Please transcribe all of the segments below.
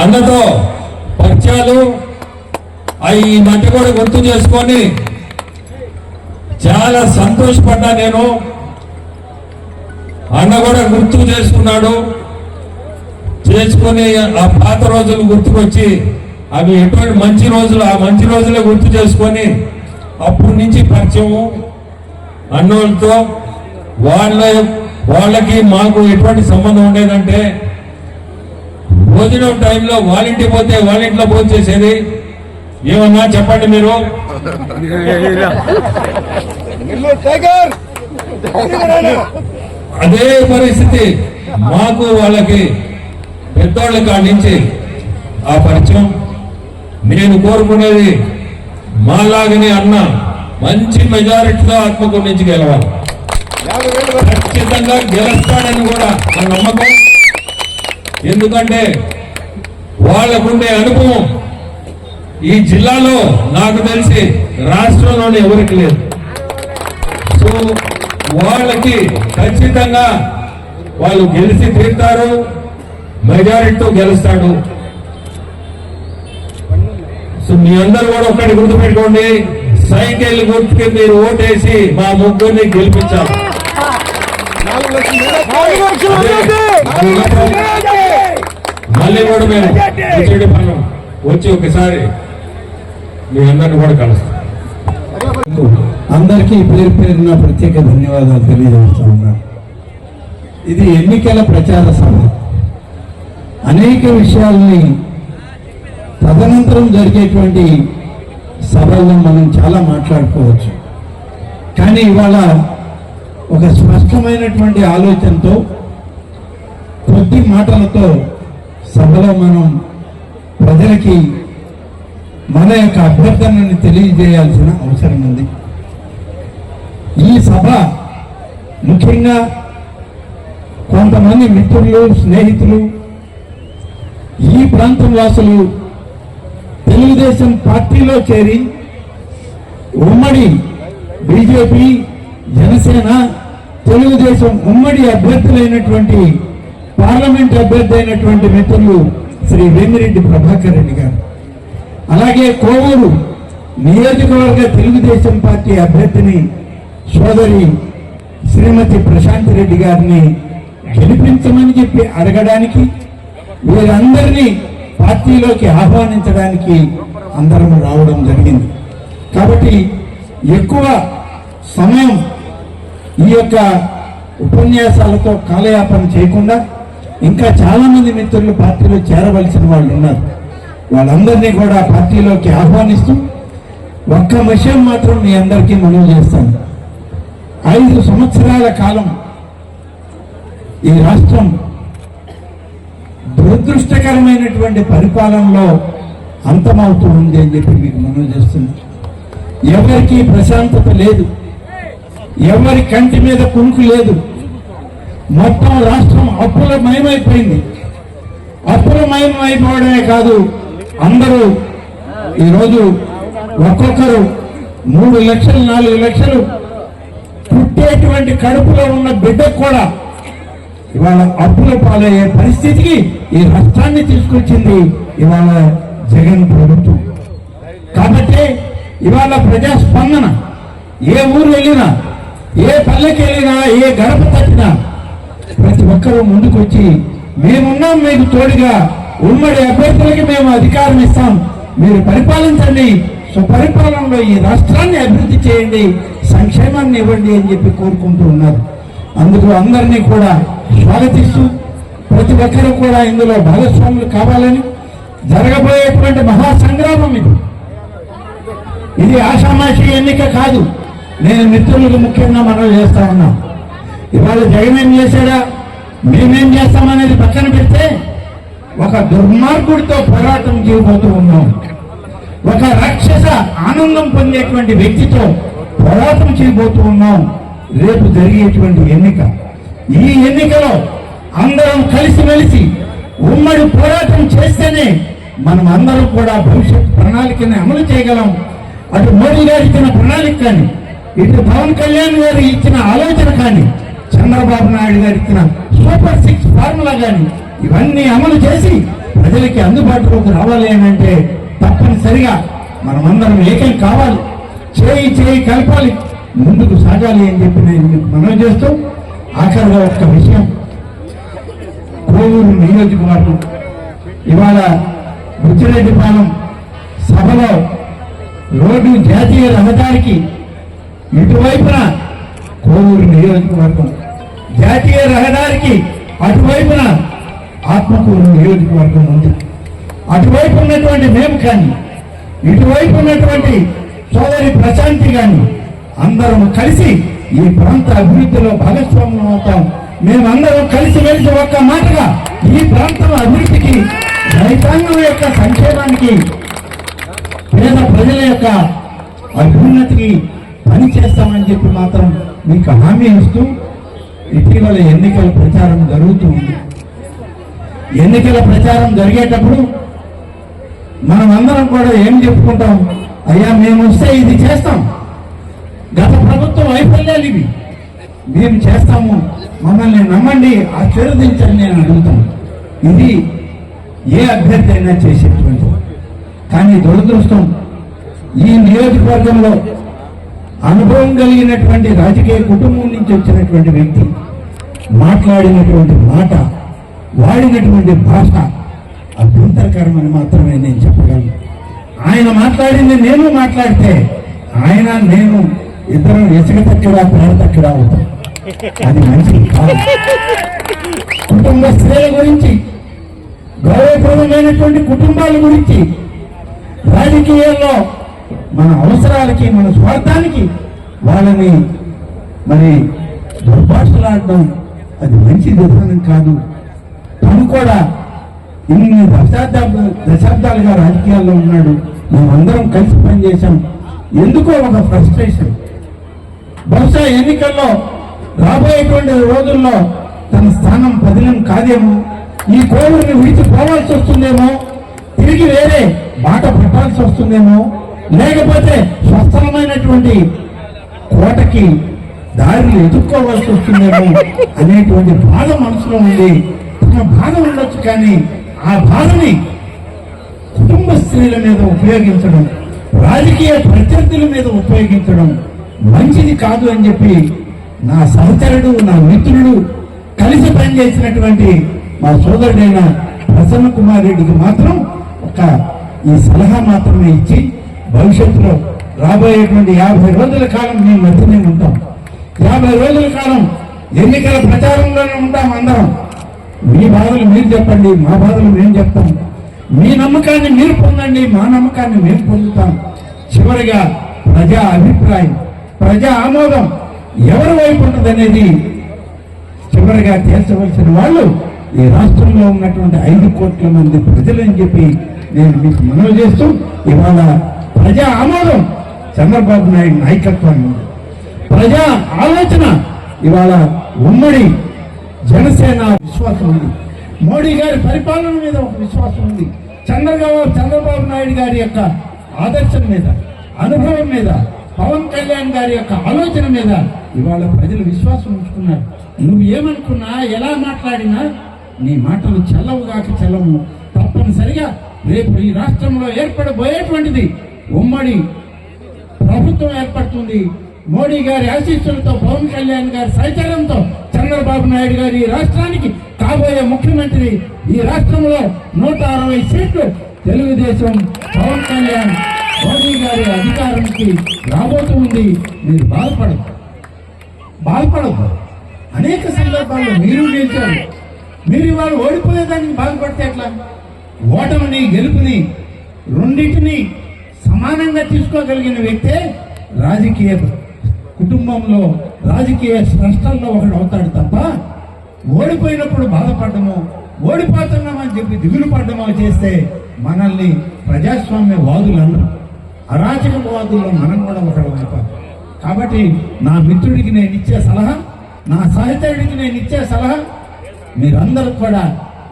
అన్నతో పరిచయాలు అవి ఈ మధ్య కూడా గుర్తు చేసుకొని చాలా సంతోషపడ్డా నేను. అన్న కూడా గుర్తు చేసుకున్నాడు. చేసుకొని ఆ పాత రోజులు గుర్తుకొచ్చి అవి ఎటువంటి మంచి రోజులు ఆ మంచి రోజులే గుర్తు చేసుకొని అప్పటి నుంచి పరిచయము అన్నోళ్ళతో వాళ్ళ వాళ్ళకి మాకు ఎటువంటి సంబంధం ఉండేదంటే భోజనం టైంలో వాళ్ళింటి పోతే వాళ్ళింట్లో భోజనం చేసేది? ఏమన్నా చెప్పండి మీరు? అదే పరిస్థితి. మాకు వాళ్ళకి పెద్దోళ్ళ కాడి నుంచి ఆ పరిచయం. నేను కోరుకునేది మాలాగని అన్న మంచి మెజారిటీతో ఆత్మకూరు నుంచి గెలవాలి. ఖచ్చితంగా గెలుస్తాడని కూడా నా నమ్మకం. ఎందుకంటే వాళ్ళకుండే అనుభవం ఈ జిల్లాలో నాకు తెలిసి రాష్ట్రంలోనే ఎవరికి లేదు. సో వాళ్ళకి ఖచ్చితంగా వాళ్ళు గెలిచి తీరుతారు మెజారిటీతో గెలుస్తాడు. సో మీ అందరూ కూడా ఒకటి గుర్తుపెట్టుకోండి. సైకిల్ గుర్తుకి మీరు ఓటేసి మా ముగ్గురిని గెలిపించాలి మళ్ళీ కూడా మేము ముచ్చటిపల్లం వచ్చి ఒకసారి మీ అందరిని కూడా కలుస్తాం. అందరికీ పేరు పేరున ప్రత్యేక ధన్యవాదాలు తెలియజేస్తా ఇది ఎన్నికల ప్రచార సభ. అనేక విషయాల్ని తదనంతరం జరిగేటువంటి సభల్లో మనం చాలా మాట్లాడుకోవచ్చు. కానీ ఇవాళ ఒక స్పష్టమైనటువంటి ఆలోచనతో కొద్ది మాటలతో సభలో మనం ప్రజలకి మన యొక్క అభ్యర్థనని తెలియజేయాల్సిన అవసరం ఉంది. ఈ సభ ముఖ్యంగా కొంతమంది మిత్రులు స్నేహితులు ఈ ప్రాంతం వాసులు తెలుగుదేశం పార్టీలో చేరి ఉమ్మడి బీజేపీ జనసేన తెలుగుదేశం ఉమ్మడి అభ్యర్థులైనటువంటి పార్లమెంట్ అభ్యర్థి అయినటువంటి మిత్రులు శ్రీ వేమిరెడ్డి ప్రభాకర్ రెడ్డి గారు. అలాగే కోవూరు నియోజకవర్గ తెలుగుదేశం పార్టీ అభ్యర్థిని సోదరి శ్రీమతి ప్రశాంత్ రెడ్డి గారిని గెలిపించమని చెప్పి అడగడానికి వీరందరినీ పార్టీలోకి ఆహ్వానించడానికి అందరం రావడం జరిగింది. కాబట్టి ఎక్కువ సమయం ఈ యొక్క ఉపన్యాసాలతో కాలయాపన చేయకుండా ఇంకా చాలామంది మిత్రులు పార్టీలో చేరవలసిన వాళ్ళు ఉన్నారు. వాళ్ళందరినీ కూడా పార్టీలోకి ఆహ్వానిస్తూ ఒక్క విషయం మాత్రం మీ అందరికీ మనం చేస్తాను. ఐదు సంవత్సరాల కాలం ఈ రాష్ట్రం దురదృష్టకరమైనటువంటి పరిపాలనలో అంతమవుతూ ఉంది అని చెప్పి మీకు మనం చేస్తున్నాం. ఎవరికి ప్రశాంతత లేదు. ఎవరి కంటి మీద కునుకు లేదు. మొత్తం రాష్ట్రం అప్పుల మయమైపోయింది అప్పుల అయిపోవడమే కాదు అందరూ ఈరోజు ఒక్కొక్కరు మూడు లక్షలు నాలుగు లక్షలు పుట్టేటువంటి కడుపులో ఉన్న బిడ్డకు కూడా ఇవాళ అప్పుల పాలయ్యే పరిస్థితికి ఈ రాష్ట్రాన్ని తీసుకొచ్చింది ఇవాళ జగన్ ప్రభుత్వం. కాబట్టి ఇవాళ ప్రజాస్పందన ఏ ఊరు వెళ్ళినా ఏ పల్లెకి వెళ్ళినా ఏ గడప తట్టినా ప్రతి ఒక్కరూ ముందుకు వచ్చి మేమున్నాం మీకు తోడుగా ఉమ్మడి అభ్యర్థులకి మేము అధికారం ఇస్తాం. మీరు పరిపాలించండి సుపరిపాలనలో ఈ రాష్ట్రాన్ని అభివృద్ధి చేయండి సంక్షేమాన్ని ఇవ్వండి అని చెప్పి కోరుకుంటూ ఉన్నారు. అందుకు అందరినీ కూడా స్వాగతిస్తూ ప్రతి ఒక్కరూ కూడా ఇందులో భాగస్వాములు కావాలని జరగబోయేటువంటి మహాసంగ్రామం ఇది. ఇది ఆషామాషి ఎన్నిక కాదు. నేను మిత్రులకు ముఖ్యంగా మనం చేస్తా ఉన్నాం. ఇవాళ జగన్ ఏం చేశాడా? మేమేం చేస్తామనేది పక్కన పెడితే ఒక దుర్మార్గుడితో పోరాటం చేయబోతూ ఉన్నాం. ఒక రాక్షస ఆనందం పొందేటువంటి వ్యక్తితో పోరాటం చేయబోతూ ఉన్నాం. రేపు జరిగేటువంటి ఎన్నిక. ఈ ఎన్నికలో అందరం కలిసిమెలిసి ఉమ్మడి పోరాటం చేస్తేనే మనం అందరం కూడా భవిష్యత్ ప్రణాళికని అమలు చేయగలం. అటు మోడీ గారు ఇచ్చిన ప్రణాళిక కానీ ఇటు పవన్ కళ్యాణ్ గారు ఇచ్చిన ఆలోచన కానీ చంద్రబాబు నాయుడు గారు ఇచ్చిన సూపర్ సిక్స్ ఫార్ములా కానీ ఇవన్నీ అమలు చేసి ప్రజలకి అందుబాటులోకి రావాలి అని అంటే తప్పనిసరిగా మనమందరం ఏకం కావాలి. చేయి చేయి కలపాలి. ముందుకు సాగాలి అని చెప్పి నేను మీకు మనవి చేస్తూ ఆఖరిగా ఒక్క విషయం. కోవూరు నియోజకవర్గం ఇవాళ బుచ్చిరెడ్డిపాలెం సభలో రోడ్డు జాతీయ రహదారికి ఇటువైపున కోవూరు నియోజకవర్గం జాతీయ రహదారికి అటువైపున ఆత్మకూరు నియోజకవర్గం ఉంది. అటువైపు ఉన్నటువంటి మేము కానీ ఇటువైపు ఉన్నటువంటి సోదరి ప్రశాంతి కానీ అందరం కలిసి ఈ ప్రాంత అభివృద్ధిలో భాగస్వామ్యం అవుతాం. మేమందరం కలిసి వెలిసి ఒక్క మాటగా ఈ ప్రాంతం అభివృద్ధికి రైతాంగం యొక్క సంక్షేమానికి పేద ప్రజల యొక్క అభ్యున్నతికి పని చేస్తామని చెప్పి మాత్రం మీకు హామీ ఇస్తూ ఇటీవల ఎన్నికల ప్రచారం జరుగుతూ ఉంది. ఎన్నికల ప్రచారం జరిగేటప్పుడు మనం అందరం కూడా ఏం చెప్పుకుంటాం? అయ్యా మేము వస్తే ఇది చేస్తాం. గత ప్రభుత్వం వైఫల్యాలు ఇవి. మేము చేస్తాము. మమ్మల్ని నమ్మండి ఆశీర్వదించండి నేను అడుగుతాను ఇది ఏ అభ్యర్థి అయినా చేసేటువంటి కానీ దురదృష్టం ఈ నియోజకవర్గంలో అనుభవం కలిగినటువంటి రాజకీయ కుటుంబం నుంచి వచ్చినటువంటి వ్యక్తి మాట్లాడినటువంటి మాట వాడినటువంటి భాష అభ్యంతరకరమని మాత్రమే నేను చెప్పగలను. ఆయన మాట్లాడింది నేను మాట్లాడితే ఆయన నేను ఇద్దరం ఇసుక తక్కడా పేడ తక్కడా అవుతాం అది మంచి కుటుంబ స్త్రీల గురించి గౌరవప్రదమైనటువంటి కుటుంబాల గురించి రాజకీయాల్లో మన అవసరాలకి మన స్వార్థానికి వాళ్ళని మరి దుర్భాషలాడడం అది మంచి విధానం కాదు. తను కూడా ఇన్ని దశాబ్దాలు దశాబ్దాలుగా రాజకీయాల్లో ఉన్నాడు. మేమందరం కలిసి పనిచేశాం. ఎందుకో ఒక ఫ్రస్ట్రేషన్. బహుశా ఎన్నికల్లో రాబోయేటువంటి రోజుల్లో తన స్థానం పదిలం కాదేమో. ఈ కోవిడ్ని విడిచి పోవాల్సి వస్తుందేమో. తిరిగి వేరే బాట పట్టాల్సి వస్తుందేమో. లేకపోతే స్వస్థలమైనటువంటి కోటకి దారిని ఎదుర్కోవాల్సి వస్తుందేమో అనేటువంటి బాధ మనసులో ఉంది. తన బాధ ఉండొచ్చు కానీ ఆ బాధని కుటుంబ స్త్రీల మీద ఉపయోగించడం రాజకీయ ప్రత్యర్థుల మీద ఉపయోగించడం మంచిది కాదు అని చెప్పి నా సహచరుడు నా మిత్రుడు కలిసి పనిచేసినటువంటి మా సోదరుడైన ప్రసన్న కుమార్ రెడ్డికి మాత్రం ఒక ఈ సలహా మాత్రమే ఇచ్చి భవిష్యత్తులో రాబోయేటువంటి యాభై రోజుల కాలం మేము మధ్యనే ఉంటాం. యాభై రోజుల కాలం ఎన్నికల ప్రచారంలోనే ఉంటాం అందరం. మీ బాధలు మీరు చెప్పండి మా బాధలు మేము చెప్తాం. మీ నమ్మకాన్ని మీరు పొందండి మా నమ్మకాన్ని మేము పొందుతాం. చివరిగా ప్రజా అభిప్రాయం. ప్రజా ఆమోదం ఎవరి వైపు ఉంటుంది అనేది చివరిగా తేల్చవలసిన వాళ్ళు ఈ రాష్ట్రంలో ఉన్నటువంటి ఐదు కోట్ల మంది ప్రజలని చెప్పి నేను మీకు మనవి చేస్తూ ఇవాళ ప్రజా ఆమోదం చంద్రబాబు నాయుడు నాయకత్వాన్ని. ప్రజా ఆలోచన ఇవాళ ఉమ్మడి జనసేన విశ్వాసం ఉంది. మోడీ గారి పరిపాలన మీద ఒక విశ్వాసం ఉంది. చంద్రబాబు చంద్రబాబు నాయుడు గారి యొక్క ఆదర్శం మీద అనుభవం మీద పవన్ కళ్యాణ్ గారి యొక్క ఆలోచన మీద ఇవాళ ప్రజలు విశ్వాసం ఉంచుకున్నారు. నువ్వు ఏమనుకున్నా ఎలా మాట్లాడినా నీ మాటలు చల్లవుగాక చెల్లవు. తప్పనిసరిగా రేపు ఈ రాష్ట్రంలో ఏర్పడబోయేటువంటిది ఉమ్మడి ప్రభుత్వం ఏర్పడుతుంది. మోడీ గారి ఆశీస్సులతో పవన్ కళ్యాణ్ గారి సహచర్యంతో చంద్రబాబు నాయుడు గారి ఈ రాష్ట్రానికి కాబోయే ముఖ్యమంత్రి. ఈ రాష్ట్రంలో నూట అరవై సీట్లు తెలుగుదేశం పవన్ కళ్యాణ్ మోదీ గారి అధికారానికి రాబోతుంది మీరు బాధపడదు బాధపడదు అనేక సందర్భాల్లో మీరు గెలిచారు. మీరు ఇవాళ ఓడిపోయేదానికి బాధపడితే ఎట్లా? ఓటమిని గెలుపుని రెండింటిని సమానంగా తీసుకోగలిగిన వ్యక్తే రాజకీయ కుటుంబంలో రాజకీయ స్పష్టంలో ఒకడు అవుతాడు తప్ప ఓడిపోయినప్పుడు బాధపడము ఓడిపోతున్నామని చెప్పి దిగులు పడ్డమో చేస్తే మనల్ని ప్రజాస్వామ్య వాదులు అన్నారు అరాచకవాదుల్లో మనం కూడా ఒకడు అయిపోతాం కాబట్టి నా మిత్రుడికి నేను ఇచ్చే సలహా నా సహచరుడికి నేను ఇచ్చే సలహా మీరందరూ కూడా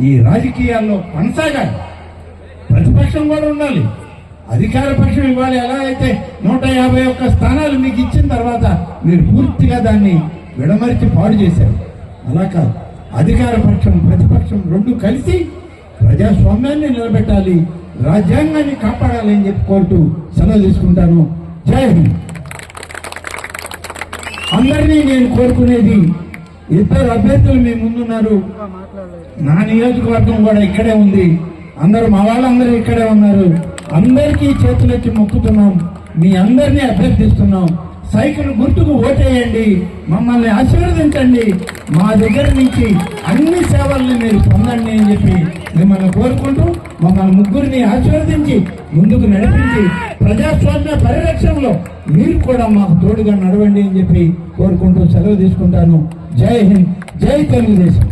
ఈ రాజకీయాల్లో కొనసాగాలి. ప్రతిపక్షం కూడా ఉండాలి. అధికార పక్షం ఇవ్వాలి. ఎలా అయితే నూట యాభై ఒక్క స్థానాలు మీకు ఇచ్చిన తర్వాత మీరు పూర్తిగా దాన్ని విడమరిచి పాడు చేశారు. అలా కాదు. అధికార పక్షం ప్రతిపక్షం రెండు కలిసి ప్రజాస్వామ్యాన్ని నిలబెట్టాలి. రాజ్యాంగాన్ని కాపాడాలని అని చెప్పి కోరుతూ సెలవు తీసుకుంటాను. జై హింద్. అందరినీ నేను కోరుకునేది ఇద్దరు అభ్యర్థులు మీ ముందున్నారు. నా నియోజకవర్గం కూడా ఇక్కడే ఉంది. అందరూ మా వాళ్ళందరూ ఇక్కడే ఉన్నారు. అందరికీ చేతులెత్తి మొక్కుతున్నాం. మీ అందరినీ అభ్యర్థిస్తున్నాం. సైకిల్ గుర్తుకు ఓటేయండి. మమ్మల్ని ఆశీర్వదించండి. మా దగ్గర నుంచి అన్ని సేవల్ని మీరు పొందండి అని చెప్పి మిమ్మల్ని కోరుకుంటూ మమ్మల్ని ముగ్గురిని ఆశీర్వదించి ముందుకు నడిపించి ప్రజాస్వామ్య పరిరక్షణలో మీరు కూడా మాకు తోడుగా నడవండి అని చెప్పి కోరుకుంటూ సెలవు తీసుకుంటాను. జై హింద్. జై తెలుగుదేశం.